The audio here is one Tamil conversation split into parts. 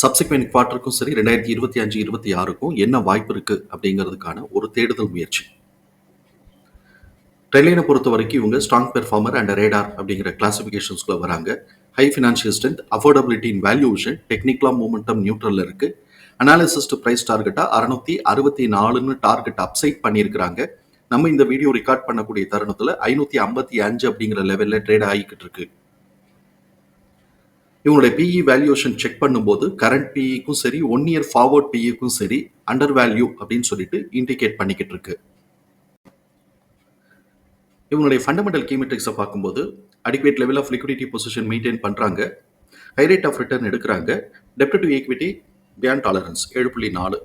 சப்சிக்வெண்ட் குவார்ட்டருக்கும் சரி ரெண்டாயிரத்தி இருபத்தி அஞ்சு இருபத்தி ஆறுக்கும் என்ன வாய்ப்பு இருக்கு அப்படிங்கிறதுக்கான ஒரு தேடுதல் முயற்சி. ட்ரெயினை பொறுத்த வரைக்கும் இவங்க ஸ்ட்ராங் பெர்ஃபார்மர் அண்ட் ரேடார் அப்படிங்கிற கிளாசிஃபிகேஷன்ஸ்குள்ள வராங்க. High financial strength affordability in valuation டெக்னிக்கலாக மூமெண்டம் நியூட்ரலில் இருக்கு. அனாலிசிஸ்ட் ப்ரைஸ் டார்கெட்டாக அறுநூத்தி அறுபத்தி நாலுன்னு டார்கெட் அப்சைட் பண்ணியிருக்கிறாங்க. நம்ம இந்த வீடியோ ரெக்கார்ட் பண்ணக்கூடிய தருணத்தில் ஐநூற்றி ஐம்பத்தி அஞ்சு அப்படிங்கிற லெவலில் ட்ரேட் ஆகிக்கிட்டு இருக்கு. இவங்களுடைய பிஇ வேல்யூஷன் செக் பண்ணும்போது கரண்ட் பிஇக்கும் சரி ஒன் இயர் ஃபார்வர்ட் பிஇக்கும் சரி அண்டர் வேல்யூ அப்படின்னு சொல்லிட்டு இண்டிகேட் பண்ணிக்கிட்டு இருக்கு. இவங்களுடைய ஃபண்டமெண்டல் கீமெட்ரிக்ஸை பார்க்கும்போது adequate level of liquidity position maintain பண்ணுறாங்க ஹை ரேட் ஆஃப் ரிட்டர்ன் எடுக்கிறாங்க. டெப்ட் டு ஈக்விட்டி பியாண்ட் டாலரன்ஸ் ஏழு புள்ளி நாலு.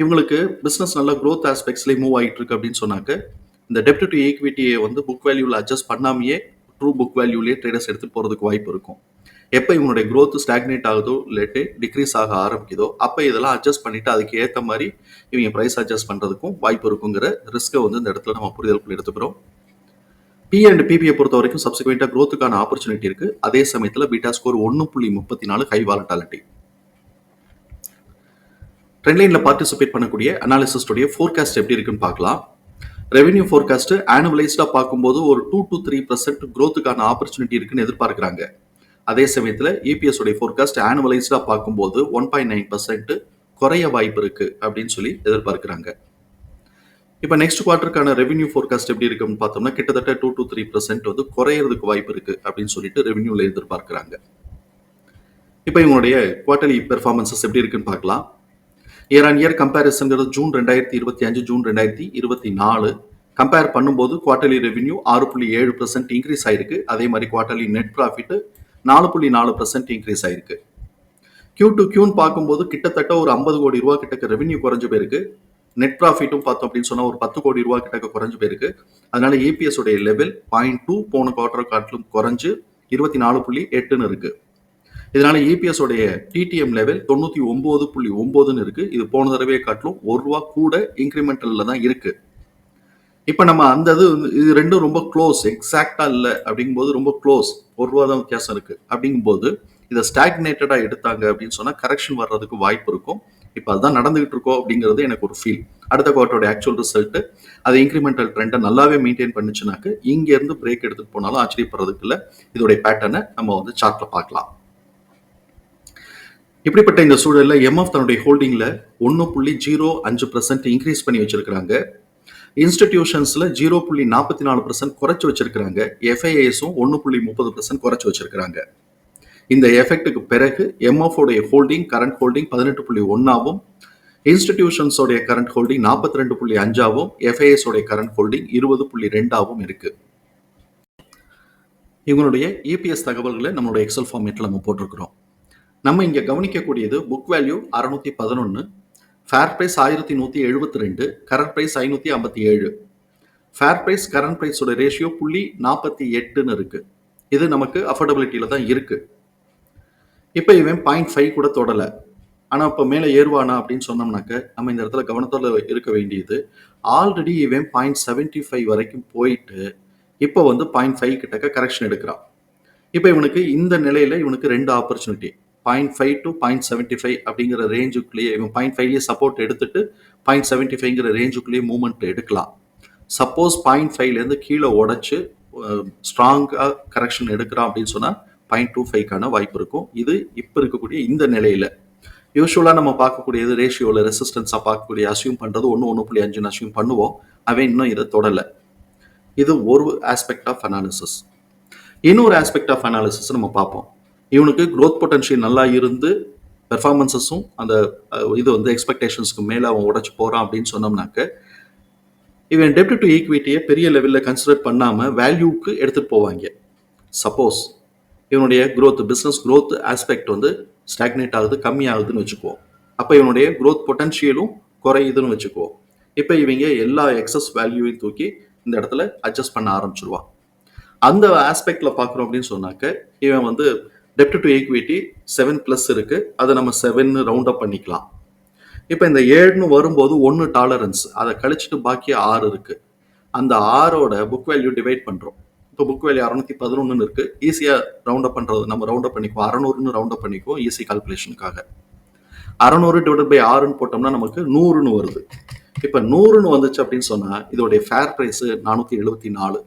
இவங்களுக்கு பிஸ்னஸ் நல்ல க்ரோத் ஆஸ்பெக்ட்ஸ்லேயே மூவ் ஆகிட்டு இருக்கு அப்படின்னு சொன்னாக்க இந்த டெப்ட் டு ஈக்விட்டியை வந்து புக் வேல்யூவில் அட்ஜஸ்ட் பண்ணாமையே ட்ரூ புக் வேல்யூலேயே ட்ரேடர்ஸ் எடுத்து போகிறதுக்கு வாய்ப்பு இருக்கும். எப்போ இவனுடைய க்ரோத் ஸ்டாக்னேட் ஆகுதோ இல்லாட்டி டிக்ரீஸ் ஆக ஆரம்பிக்குதோ அப்போ இதெல்லாம் அட்ஜஸ்ட் பண்ணிட்டு அதுக்கு ஏற்ற மாதிரி இவங்க ப்ரைஸ் அட்ஜஸ்ட் பண்ணுறதுக்கும் வாய்ப்பு இருக்குங்கிற ரிஸ்க்கை வந்து இந்த இடத்துல நம்ம புரிதலுக்குள்ள எடுத்துக்கிறோம். பி அண்ட் பிபியை பொறுத்த வரைக்கும் சப்சிக்வெண்ட்டாக க்ரோத்துக்கான ஆப்பர்ச்சுனிட்டி இருக்குது அதே சமயத்தில் பீட்டா ஸ்கோர் ஒன்று புள்ளி முப்பத்தி நாலு ஹை வாலட்டாலிட்டி ட்ரெண்ட்லைனில் பார்ட்டிசிபேட் பண்ணக்கூடிய அனாலிசிஸ்டுடைய ஃபோர்காஸ்ட் எப்படி இருக்குன்னு பார்க்கலாம். ரெவென்யூ ஃபோர்காஸ்ட்டு ஆனுவலைஸ்டாக பார்க்கும்போது ஒரு டூ டு த்ரீ பர்சன்ட் க்ரோத்துக்கான ஆப்பர்ச்சுனிட்டி இருக்குன்னு எதிர்பார்க்குறாங்க. அதே சமயத்தில் இபிஎஸ் உடைய ஃபோர்காஸ்ட் ஆனுவலைஸ்டாக பார்க்கும்போது ஒன் பாயிண்ட் நைன் பர்சன்ட் குறைய வாய்ப்பு இருக்கு அப்படின்னு சொல்லி எதிர்பார்க்குறாங்க. இப்போ நெக்ஸ்ட் குவார்ட்டருக்கான ரெவென்யூ ஃபோர்காஸ்ட் எப்படி இருக்குன்னு பார்த்தோம்னா கிட்டத்தட்ட டூ டு த்ரீ பர்சன்ட் வந்து குறையிறதுக்கு வாய்ப்பு இருக்கு அப்படின்னு சொல்லிட்டு ரெவென்யூவில் எதிர்பார்க்குறாங்க. இப்போ இவங்களுடைய குவார்டர்லி பெர்ஃபார்மன்சஸ் எப்படி இருக்குன்னு பார்க்கலாம். இயர் ஆன் இயர் கம்பேரிசன்கிறது ஜூன் ரெண்டாயிரத்தி இருபத்தி அஞ்சு ஜூன் ரெண்டாயிரத்தி இருபத்தி நாலு. கம்பேர் பண்ணும்போது குவார்டர்லி ரெவென்யூ ஆறு புள்ளி ஏழு பர்சன்ட் இன்க்ரீஸ் ஆயிருக்கு. அதே மாதிரி குவார்டர்லி நெட் ப்ராஃபிட் நாலு புள்ளி நாலு பர்சன்ட் இன்க்ரீஸ் ஆயிருக்கு. கியூ டு கியூன்னு பார்க்கும்போது கிட்டத்தட்ட ஒரு ஐம்பது கோடி ரூபா கிட்டக்க ரெவென்யூ குறைஞ்சு போயிருக்கு. நெட் ப்ராஃபிட்டும் பார்த்தோம் அப்படின்னு சொன்னால் ஒரு பத்து கோடி ரூபா கிட்டக்க குறைஞ்சு போயிருக்கு. அதனால ஏபிஎஸ் உடைய லெவல் பாயிண்ட் டூ போன குவார்டர் காட்டிலும் குறைஞ்சு இருபத்தி நாலு புள்ளி எட்டுன்னு இருக்கு. இதனால ஏபிஎஸ் உடைய டிடிஎம் லெவல் தொண்ணூத்தி ஒன்பது புள்ளி ஒன்பதுன்னு இருக்கு. இது போன தடவையை காட்டிலும் ஒரு ரூபா கூட இன்க்ரிமெண்டல்ல தான் இருக்கு. இப்போ நம்ம அந்த இது வந்து- இது ரெண்டும் ரொம்ப க்ளோஸ் எக்ஸாக்டாக இல்லை அப்படிங்கும்போது ரொம்ப க்ளோஸ் ஒரு ரூபா தான் வித்தியாசம் இருக்குது அப்படிங்கும்போது இதை ஸ்டாக்னேட்டடாக எடுத்தாங்க அப்படின்னு சொன்னால் கரெக்ஷன் வர்றதுக்கு வாய்ப்பு இருக்கும். இப்போ அதுதான் நடந்துகிட்டு இருக்கோம் அப்படிங்கிறது எனக்கு ஒரு ஃபீல் அடுத்த குவார்ட்டரோட ஆக்சுவல் ரிசல்ட்டு அது இன்க்ரிமெண்டல் ட்ரெண்டை நல்லாவே மெயின்டைன் பண்ணுச்சுனாக்க இங்கேருந்து பிரேக் எடுத்துட்டு போனாலும் ஆச்சரியப்படுறதுக்கு இல்லை. இதோடைய பேட்டர்னை நம்ம வந்து சார்ட்டில் பார்க்கலாம். இப்படிப்பட்ட இந்த சூழலில் எம்எஃப் தன்னுடைய ஹோல்டிங்கில் ஒன்று புள்ளி ஜீரோ அஞ்சு பர்சன்ட் இன்க்ரீஸ் பண்ணி வச்சிருக்கிறாங்க. இன்ஸ்டிடியூஷன்ஸில் ஜீரோ புள்ளி நாற்பத்தி நாலு பர்சன்ட் குறைச்சி வச்சிருக்கிறாங்க. எஃப்ஐஏஸும் ஒன்று புள்ளி முப்பது பர்சன்ட் குறைச்சி வச்சிருக்கிறாங்க. இந்த எஃபெக்ட்டுக்கு பிறகு எம்எஃப்ஓடைய ஹோல்டிங் கரண்ட் ஹோல்டிங் பதினெட்டு புள்ளி ஒன்றாகவும் இன்ஸ்டிடியூஷன்ஸோடைய கரண்ட் ஹோல்டிங் நாற்பத்தி ரெண்டு புள்ளி அஞ்சாவும் எஃப்ஐஎஸ் உடைய கரண்ட் ஹோல்டிங் இருபது புள்ளி ரெண்டாவும் இருக்கு. இவங்களுடைய இபிஎஸ் தகவல்களை நம்மளுடைய எக்ஸல் ஃபார்மேட்டில் நம்ம போட்டிருக்கிறோம். நம்ம இங்கே கவனிக்கக்கூடியது புக் வேல்யூ அறுநூத்தி பதினொன்று ஃபேர் ப்ரைஸ் ஆயிரத்தி நூற்றி எழுபத்தி ரெண்டு கரண்ட் ப்ரைஸ் ஐநூற்றி ஐம்பத்தி ஏழு. ஃபேர் ப்ரைஸ் கரண்ட் ப்ரைஸோட ரேஷியோ புள்ளி நாற்பத்தி எட்டுன்னு இருக்குது இது நமக்கு அஃபோர்டபிலிட்டியில் தான் இருக்குது இப்போ இவன் பாயிண்ட் ஃபைவ் கூட தொடலை. ஆனால் இப்போ மேலே ஏறுவானா அப்படின்னு சொன்னோம்னாக்க நம்ம இந்த இடத்துல கவனத்தோட இருக்க வேண்டியது ஆல்ரெடி இவன் பாயிண்ட் செவன்ட்டி ஃபைவ் வரைக்கும் போயிட்டு இப்போ வந்து பாயிண்ட் ஃபைவ் கிட்டக்க கரெக்ஷன் எடுக்கிறான். இப்போ இவனுக்கு இந்த நிலையில் இவனுக்கு ரெண்டு opportunity point five to point seventy five அப்படிங்கிற ரேஞ்சுக்குள்ளேயே இவன் பாயிண்ட் ஃபைவ்லேயே சப்போர்ட் எடுத்துட்டு பாயிண்ட் செவன்ட்டி ஃபைவ்ங்கிற ரேஞ்சுக்குள்ளேயே மூவ்மெண்ட் எடுக்கலாம். சப்போஸ் பாயிண்ட் ஃபைவ்லேருந்து கீழே உடைச்சு ஸ்ட்ராங்காக கரெக்ஷன் எடுக்கிறான் அப்படின்னு சொன்னால் பாயிண்ட் டூ ஃபைவ்க்கான வாய்ப்பு இருக்கும். இது இப்போ இருக்கக்கூடிய இந்த நிலையில். யூஸ்வலாக நம்ம பார்க்கக்கூடியது ரேஷியோவில் ரெசிஸ்டன்ஸாக பார்க்கக்கூடிய அசியூம் பண்ணுறது ஒன்று ஒன்று புள்ளி அஞ்சுன்னு அசியூம் பண்ணுவோம். அவன் இன்னும் இதை தொடலை. இது ஒரு ஆஸ்பெக்ட் ஆஃப் அனாலிசிஸ் இன்னொரு ஆஸ்பெக்ட் ஆஃப் அனாலிசிஸ் நம்ம பார்ப்போம். இவனுக்கு க்ரோத் பொட்டன்ஷியல் நல்லா இருந்து பெர்ஃபார்மன்சஸும் அந்த இது வந்து எக்ஸ்பெக்டேஷன்ஸ்க்கு மேலே அவன் உடச்சி போகிறான் அப்படின்னு சொன்னோம்னாக்க இவன் டெப்ட் டு ஈக்விட்டியை பெரிய லெவலில் கன்சிடர் பண்ணாமல் வேல்யூக்கு எடுத்துகிட்டு போவாங்க. சப்போஸ் இவனுடைய க்ரோத் பிஸ்னஸ் க்ரோத் ஆஸ்பெக்ட் வந்து ஸ்டாக்னேட் ஆகுது கம்மி ஆகுதுன்னு வச்சுக்குவோம். அப்போ இவனுடைய க்ரோத் பொட்டன்ஷியலும் குறையுதுன்னு வச்சுக்குவோம். இப்போ இவங்க எல்லா எக்ஸஸ் வேல்யூவையும் தூக்கி இந்த இடத்துல அட்ஜஸ்ட் பண்ண ஆரம்பிச்சிருவான். அந்த ஆஸ்பெக்டில் பார்க்குறோம் அப்படின்னு சொன்னாக்க இவன் வந்து டெப்ட் டு ஈக்விட்டி செவன் ப்ளஸ் இருக்கு. அதை நம்ம செவன் ரவுண்ட் அப் பண்ணிக்கலாம். இப்போ இந்த ஏழுன்னு வரும்போது ஒன்று டாலரன்ஸ் அதை கழிச்சிட்டு பாக்கி ஆறு இருக்கு. அந்த ஆறோட புக் வேல்யூ டிவைட் பண்ணுறோம் இப்போ புக் வேல்யூ அறுநூத்தி பதினொன்றுன்னு இருக்கு. ஈஸியாக ரவுண்ட் அப் பண்ணுறது நம்ம ரவுண்ட் அப் பண்ணிக்குவோம். அறநூறுன்னு ரவுண்ட் அப் பண்ணிக்குவோம் ஈஸி கால்குலேஷனுக்காக அறநூறு டிவைட் பை ஆறுன்னு போட்டோம்னா நமக்கு நூறுன்னு வருது. இப்போ நூறுன்னு வந்துச்சு அப்படின்னு சொன்னால் இதோடைய ஃபேர் ப்ரைஸு நானூற்றி எழுபத்தி நாலு.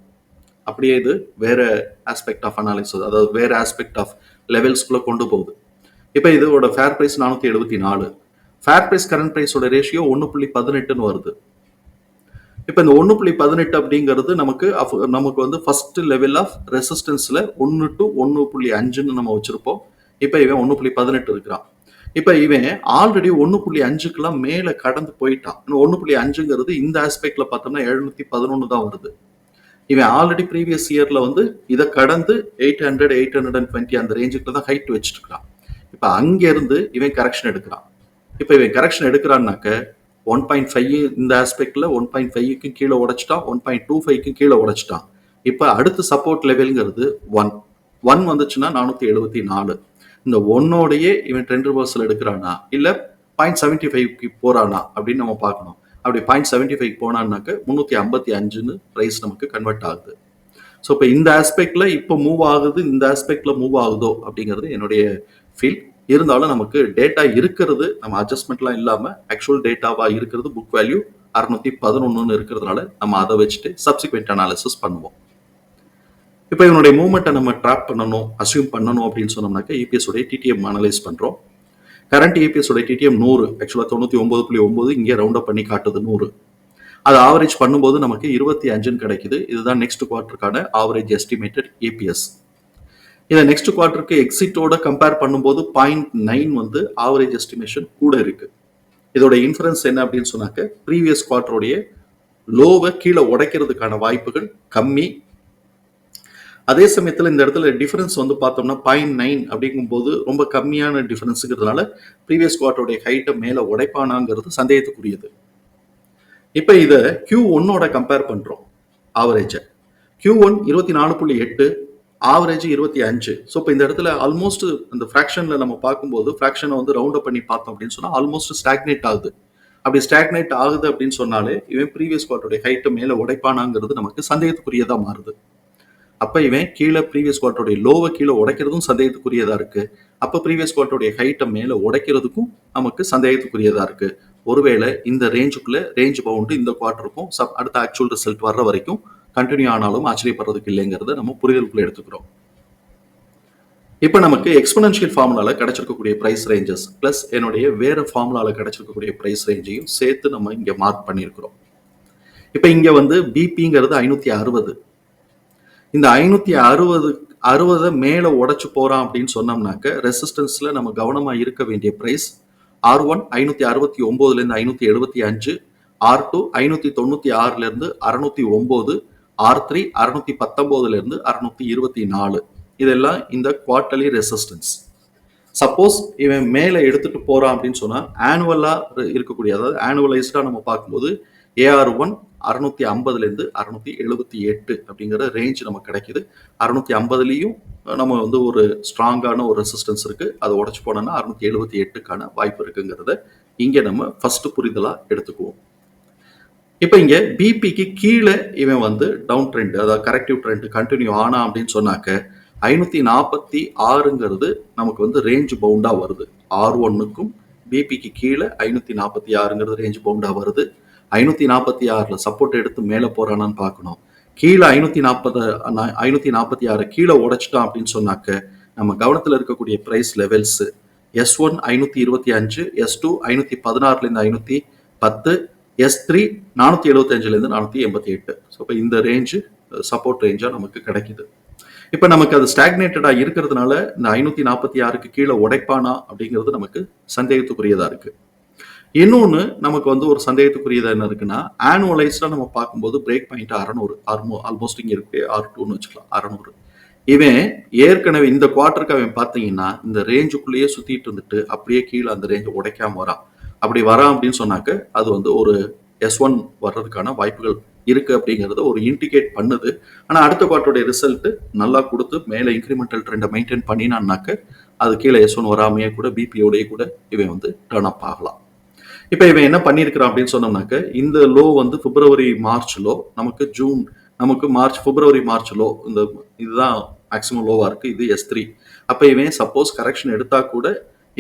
அப்படியே இது வேற ஆஸ்பெக்ட் ஆஃப் அனாலிசிஸ் அதாவது வேற ஆஸ்பெக்ட் ஆஃப் லெவல்ஸ்குள்ளே கொண்டு போகுது. இப்போ இதோட ஃபேர் ப்ரைஸ் நானூற்றி எழுபத்தி நாலு. ஃபேர் ப்ரைஸ் கரண்ட் ப்ரைஸோட ரேஷியோ ஒன்று புள்ளி பதினெட்டுன்னு வருது. இப்போ இந்த ஒன்று புள்ளி பதினெட்டு அப்படிங்கிறது நமக்கு அஃப்- நமக்கு வந்து ஃபர்ஸ்ட் லெவல் ஆஃப் ரெசிஸ்டன்ஸில் ஒன்று டு ஒன்று புள்ளி அஞ்சுன்னு நம்ம வச்சுருப்போம். இப்போ இவன் ஒன்று புள்ளி பதினெட்டு இருக்கிறான். இப்போ இவன் ஆல்ரெடி ஒன்று புள்ளி அஞ்சுக்கெல்லாம் மேலே கடந்து போயிட்டான். இன்னும் ஒன்று புள்ளி அஞ்சுங்கிறது இந்த ஆஸ்பெக்டில் பார்த்தோம்னா எழுநூத்தி பதினொன்று தான் வருது. இவன் ஆல்ரெடி ப்ரீவியஸ் இயர்ல வந்து இதை கடந்து eight hundred eight hundred and twenty அந்த ரேஞ்சுக்குள்ள தான் ஹைட் வச்சுட்டு இருக்கான் இப்போ அங்கேருந்து இவன் கரெக்ஷன் எடுக்கிறான். இப்போ இவன் கரெக்ஷன் எடுக்கிறான்னாக்க ஒன் பாயிண்ட் ஃபைவ் இந்த ஆஸ்பெக்டில் ஒன் பாயிண்ட் ஃபைவ்க்கும் கீழே உடைச்சிட்டான் ஒன் பாயிண்ட் டூ ஃபைவ்க்கும் கீழே உடைச்சிட்டான். இப்போ அடுத்த சப்போர்ட் லெவலுங்கிறது ஒன் ஒன் வந்துச்சுன்னா நானூற்றி எழுபத்தி நாலு. இந்த ஒன்னோடையே இவன் ட்ரெண்ட் ரிவர்சல் எடுக்கிறானா? இல்லை பாயிண்ட் செவன்ட்டி ஃபைவ்க்கு போகிறானா அப்படின்னு நம்ம பார்க்கணும். அப்படி பாயிண்ட் செவன்டி ஃபைவ் போனான்னாக்க முந்நூற்றி ஐம்பத்தி அஞ்சுன்னு ப்ரைஸ் நமக்கு கன்வெர்ட் ஆகுது. ஸோ இப்போ இந்த ஆஸ்பெக்டில் இப்போ மூவ் ஆகுது இந்த ஆஸ்பெக்டில் மூவ் ஆகுதோ அப்படிங்கிறது என்னுடைய ஃபீல் இருந்தாலும் நமக்கு டேட்டா இருக்கிறது நம்ம அட்ஜஸ்ட்மெண்ட்லாம் இல்லாமல் ஆக்சுவல் டேட்டாவாக இருக்கிறது புக் வேல்யூ அறுநூத்தி பதினொன்றுன்னு இருக்கிறதுனால நம்ம அதை வச்சுட்டு சப்சிக்வெண்ட் அனாலிசிஸ் பண்ணுவோம். இப்போ இவனுடைய மூவ்மெண்ட்டை நம்ம ட்ராப் பண்ணணும் அசியூம் பண்ணணும் அப்படின்னு சொன்னோம்னாக்க இபிஎஸ் உடைய டிடிஎம் அனலைஸ் பண்ணுறோம் கரண்ட் ஏபிஎஸோட டிடிஎம் நூறு ஆக்சுவலாக தொண்ணூற்றி ஒம்பது புள்ளி ஒம்பது இங்கே ரவுண்ட் அப் பண்ணி காட்டுது நூறு. அது ஆவரேஜ் பண்ணும்போது நமக்கு இருபத்தி அஞ்சுன்னு கிடைக்குது. இதுதான் நெக்ஸ்ட் குவார்ட்டருக்கான ஆவரேஜ் எஸ்டிமேட்டட் ஏபிஎஸ் இதை நெக்ஸ்ட் குவார்ட்டருக்கு எக்ஸிட்டோட கம்பேர் பண்ணும்போது பாயிண்ட் நைன் வந்து ஆவரேஜ் எஸ்டிமேஷன் கூட இருக்கு. இதோட இன்ஃபரன்ஸ் என்ன அப்படின்னு சொன்னாக்க ப்ரீவியஸ் குவார்ட்டருடைய லோவை கீழே உடைக்கிறதுக்கான வாய்ப்புகள் கம்மி அதே சமயத்தில் இந்த இடத்துல டிஃபரன்ஸ் வந்து பார்த்தோம்னா பாயிண்ட் நைன் அப்படிங்கும்போது ரொம்ப கம்மியான டிஃபரன்ஸுங்கிறதுனால ப்ரீவியஸ் குவார்ட்டருடைய ஹைட்டை மேலே உடைப்பானாங்கிறது சந்தேகத்துக்குரியது. இப்போ இதை கியூ ஒன்னோட கம்பேர் பண்ணுறோம் ஆவரேஜை கியூ ஒன் இருபத்தி நாலு புள்ளி எட்டு ஆவரேஜ் இருபத்தி அஞ்சு. ஸோ இப்போ இந்த இடத்துல ஆல்மோஸ்ட் அந்த ஃப்ராக்ஷனில் நம்ம பார்க்கும்போது ஃப்ராக்ஷனை வந்து ரவுண்ட் அப் பண்ணி பார்த்தோம் அப்படின்னு சொன்னால் ஆல்மோஸ்ட் ஸ்டாக்னேட் ஆகுது. அப்படி ஸ்டாக்னேட் ஆகுது அப்படின்னு சொன்னாலே இவன் ப்ரீவியஸ் குவார்ட்டருடைய ஹைட்டை மேலே உடைப்பானாங்கிறது நமக்கு சந்தேகத்துக்குரியதாக மாறுது. அப்போ இவன் கீழே ப்ரீவியஸ் குவார்ட்டருடைய லோவை கீழே உடைக்கிறதும் சந்தேகத்துக்குரியதாக இருக்கு. அப்போ ப்ரீவியஸ் குவார்ட்டருடைய ஹைட்டை மேலே உடைக்கிறதுக்கும் நமக்கு சந்தேகத்துக்குரியதாக இருக்கு. ஒருவேளை இந்த ரேஞ்சுக்குள்ள ரேஞ்ச் பவுண்டு இந்த குவார்ட்டருக்கும் சப் அடுத்த ஆக்சுவல் ரிசல்ட் வர்ற வரைக்கும் கண்டினியூ ஆனாலும் ஆச்சரியப்படுறதுக்கு இல்லைங்கிறத நம்ம புரிதலுக்குள்ளே எடுத்துக்கிறோம். இப்போ நமக்கு எக்ஸ்பனன்ஷியல் ஃபார்முலால கிடைச்சிருக்கக்கூடிய பிரைஸ் ரேஞ்சஸ் ப்ளஸ் என்னுடைய வேற ஃபார்முலால கிடைச்சிருக்கக்கூடிய பிரைஸ் ரேஞ்சையும் சேர்த்து நம்ம இங்கே மார்க் பண்ணியிருக்கிறோம். இப்போ இங்கே வந்து பிபிங்கிறது ஐநூத்தி அறுபது. இந்த ஐநூத்தி அறுபது அறுபதை மேல உடச்சு போறான் அப்படின்னு சொன்னோம்னாக்க ரெசிஸ்டன்ஸ்ல நம்ம கவனமா இருக்க வேண்டிய பிரைஸ் ஆர் ஒன் ஐநூத்தி அறுபத்தி ஒன்பதுல இருந்து ஐநூத்தி எழுபத்தி அஞ்சு ஆர் டூ ஐநூத்தி தொண்ணூத்தி ஆறுல இருந்து அறுநூத்தி ஒன்பது ஆர் த்ரீ அறுநூத்தி பத்தொன்பதுல இருந்து அறுநூத்தி இருபத்தி நாலு. இதெல்லாம் இந்த குவார்டர்லி ரெசிஸ்டன்ஸ் சப்போஸ் இவன் மேலே எடுத்துட்டு போறான் அப்படின்னு சொன்னா ஆனுவலா இருக்கக்கூடிய அதாவது ஆனுவலைஸ்டா நம்ம பார்க்கும்போது ஏஆர் ஒன் அறுநூத்தி ஐம்பதுலேருந்து அறுநூத்தி எழுபத்தி எட்டு அப்படிங்கிற ரேஞ்ச் நமக்கு கிடைக்குது. அறுநூத்தி ஐம்பதுலேயும் நம்ம வந்து ஒரு ஸ்ட்ராங்கான ஒரு ரெசிஸ்டன்ஸ் இருக்கு. அதை உடச்சு போனோம்னா அறுநூத்தி எழுபத்தி எட்டுக்கான வாய்ப்பு இருக்குங்கிறத இங்க நம்ம ஃபர்ஸ்ட் புரிதலா எடுத்துக்குவோம். இப்போ இங்க பிபிக்கு கீழே இவன் வந்து டவுன் ட்ரெண்ட் அதாவது கரெக்டிவ் ட்ரெண்ட் கண்டினியூ ஆனா அப்படின்னு சொன்னாக்க ஐநூத்தி நாற்பத்தி ஆறுங்கிறது நமக்கு வந்து ரேஞ்ச் பவுண்டா வருது. ஆர் ஒன்னுக்கும் பிபிக்கு கீழே ஐநூத்தி நாற்பத்தி ஆறுங்கிறது ரேஞ்ச் பவுண்டா வருது. ஐநூற்றி நாற்பத்தி ஆறில் சப்போர்ட் எடுத்து மேலே போகிறானான்னு பார்க்கணும். கீழே ஐநூற்றி நாற்பது ஐநூற்றி நாற்பத்தி ஆறு கீழே உடைச்சிட்டான் அப்படின்னு சொன்னாக்க நம்ம கவனத்தில் இருக்கக்கூடிய ப்ரைஸ் லெவல்ஸு எஸ் ஒன் ஐநூற்றி இருபத்தி அஞ்சு எஸ் டூ ஐநூற்றி பதினாறுலேருந்து ஐநூற்றி பத்து எஸ் த்ரீ நானூற்றி எழுபத்தஞ்சுல நானூற்றி எண்பத்தி எட்டு. ஸோ இப்போ இந்த ரேஞ்சு சப்போர்ட் ரேஞ்சாக நமக்கு கிடைக்குது. இப்போ நமக்கு அது ஸ்டாக்னேட்டடாக இருக்கிறதுனால இந்த ஐநூற்றி நாற்பத்தி ஆறுக்கு கீழே உடைப்பானா அப்படிங்கிறது நமக்கு சந்தேகத்துக்குரியதாக இருக்குது இன்னொன்று நமக்கு வந்து ஒரு சந்தேகத்துக்குரியது என்ன இருக்குன்னா ஆனுவலைஸ்டாக நம்ம பார்க்கும்போது பிரேக் பாயிண்ட் அறநூறு ஆர்மோ ஆல்மோஸ்ட் இங்கே இருக்கு ஆர் டூன்னு வச்சுக்கலாம் அறநூறு. இவன் ஏற்கனவே இந்த குவார்ட்டருக்கு அவன் பார்த்தீங்கன்னா இந்த ரேஞ்சுக்குள்ளேயே சுற்றிட்டு இருந்துட்டு அப்படியே கீழே அந்த ரேஞ்சை உடைக்காம வரான். அப்படி வரான் அப்படின்னு சொன்னாக்க அது வந்து ஒரு எஸ் ஒன் வர்றதுக்கான வாய்ப்புகள் இருக்கு அப்படிங்கறத ஒரு இண்டிகேட் பண்ணுது. ஆனால் அடுத்த குவார்ட்டருடைய ரிசல்ட் நல்லா கொடுத்து மேலே இன்க்ரிமெண்டல் ட்ரெண்டை மெயின்டைன் பண்ணினான்னாக்க அது கீழே எஸ் ஒன் வராமையே கூட பிபியோடய கூட இவன் வந்து டர்ன் அப் ஆகலாம். இப்போ இவன் என்ன பண்ணியிருக்கிறான் அப்படின்னு சொன்னோம்னாக்க இந்த லோ வந்து பிப்ரவரி மார்ச் லோ நமக்கு ஜூன் நமக்கு மார்ச் பிப்ரவரி மார்ச் லோ இந்த இதுதான் மேக்ஸிமம் லோவாக இருக்கு இது எஸ் த்ரீ அப்போ இவன் சப்போஸ் கரெக்ஷன் எடுத்தால் கூட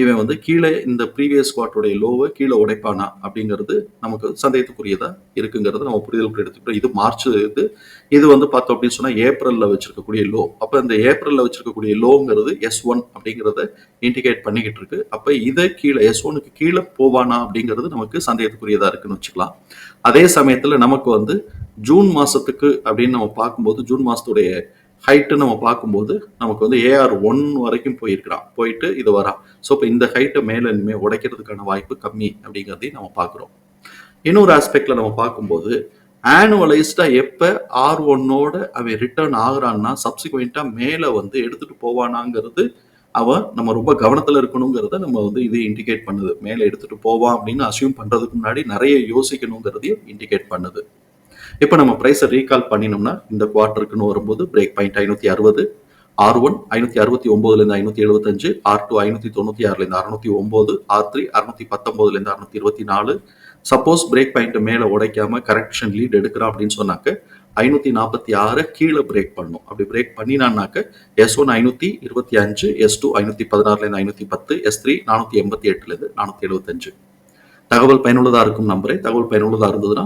இவன் வந்து கீழே இந்த ப்ரீவியஸ் குவார்ட்டருடைய லோவை கீழே உடைப்பானா அப்படிங்கிறது நமக்கு சந்தேகத்துக்குரியதா இருக்குங்கிறது நம்ம புரிதலுக்கு எடுத்துக்கிட்டோம். இது மார்ச் இது இது வந்து பார்த்தோம் அப்படின்னு சொன்னால் ஏப்ரலில் வச்சிருக்கக்கூடிய லோ அப்போ இந்த ஏப்ரலில் வச்சிருக்கக்கூடிய லோங்கிறது எஸ் ஒன் அப்படிங்கிறத இண்டிகேட் பண்ணிக்கிட்டு இருக்கு. அப்போ இதை கீழே எஸ் ஒனுக்கு கீழே போவானா அப்படிங்கிறது நமக்கு சந்தேகத்துக்குரியதாக இருக்குன்னு வச்சுக்கலாம். அதே சமயத்தில் நமக்கு வந்து ஜூன் மாதத்துக்கு அப்படின்னு நம்ம பார்க்கும்போது ஜூன் மாதத்துடைய ஹைட்டு நம்ம பார்க்கும்போது நமக்கு வந்து ஏஆர் ஒன் வரைக்கும் போயிருக்கிறான் போயிட்டு இது வரான் ஸோ இப்போ இந்த ஹைட்டை மேலே இனிமேல் உடைக்கிறதுக்கான வாய்ப்பு கம்மி அப்படிங்கிறதையும் நம்ம பார்க்குறோம். இன்னொரு ஆஸ்பெக்டில் நம்ம பார்க்கும்போது ஆனுவலைஸ்டாக எப்போ ஆர் ஒன்னோட அவன் ரிட்டர்ன் ஆகுறான்னா சப்சிக்வெண்ட்டாக மேலே வந்து எடுத்துகிட்டு போவானாங்கிறது அவன் நம்ம ரொம்ப கவனத்தில் இருக்கணுங்கிறத நம்ம வந்து இது இண்டிகேட் பண்ணுது. மேலே எடுத்துகிட்டு போவான் அப்படின்னு அசியூம் பண்ணுறதுக்கு முன்னாடி நிறைய யோசிக்கணுங்கிறதையும் இண்டிகேட் பண்ணுது. இப்போ நம்ம ப்ரைஸை ரீகால் பண்ணினோம்னா இந்த குவார்ட்டருக்குன்னு வரும்போது பிரேக் பாயிண்ட் ஐநூத்தி அறுபது ஆர் ஒன் ஐநூத்தி அறுபத்தி ஒன்பதுலேருந்து ஐநூத்தி எழுபத்தஞ்சு ஆர் டூ ஐநூத்தி தொண்ணூத்தி ஆறுலேருந்து அறுநூத்தி ஒம்பது ஆர் த்ரீ அறுநூத்தி பத்தொம்போதுலேருந்து அறுநூத்தி இருபத்தி நாலு. சப்போஸ் பிரேக் பாயிண்ட் மேலே உடைக்காம கரெக்ஷன் லீட் எடுக்கிறான் அப்படின்னு சொன்னாக்க ஐநூத்தி நாற்பத்தி ஆறு கீழே பிரேக் பண்ணும். அப்படி பிரேக் பண்ணினான்னாக்க எஸ் ஒன் ஐநூத்தி இருபத்தி அஞ்சு எஸ் டூ ஐநூத்தி பதினாறுலேருந்து ஐநூற்றி பத்து எஸ் த்ரீ நானூத்தி எண்பத்தி எட்டுலேருந்து நானூத்தி எழுபத்தஞ்சு தகவல் பயனுள்ளதா இருக்கும் நம்பரே தகவல் பயனுள்ளதா இருந்ததுன்னா